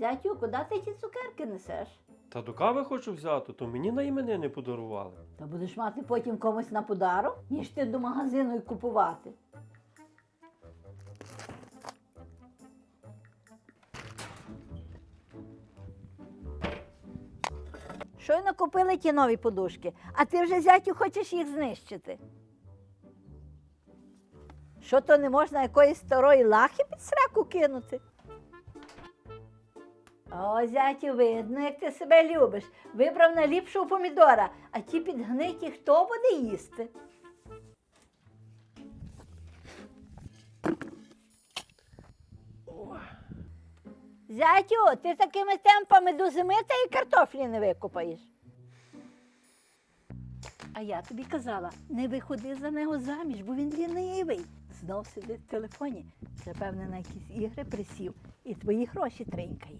Зятю, куди ти ті цукерки несеш? Та до кави хочу взяти, то мені на іменини подарували. Та будеш мати потім комусь на подарок, ніж ти до магазину й купувати. Щойно купили ті нові подушки, а ти вже зятю хочеш їх знищити. Що то не можна якоїсь старої лахи під сраку кинути? О, зятю, видно, як ти себе любиш. Вибрав найліпшого помідора, а ті підгниті хто буде їсти? Зятю, ти такими темпами до зими та й картофлі не викопаєш. А я тобі казала, не виходи за нього заміж, бо він лінивий. Знов сидить в телефоні. Це, певне, на якісь ігри присів і твої гроші тринькає.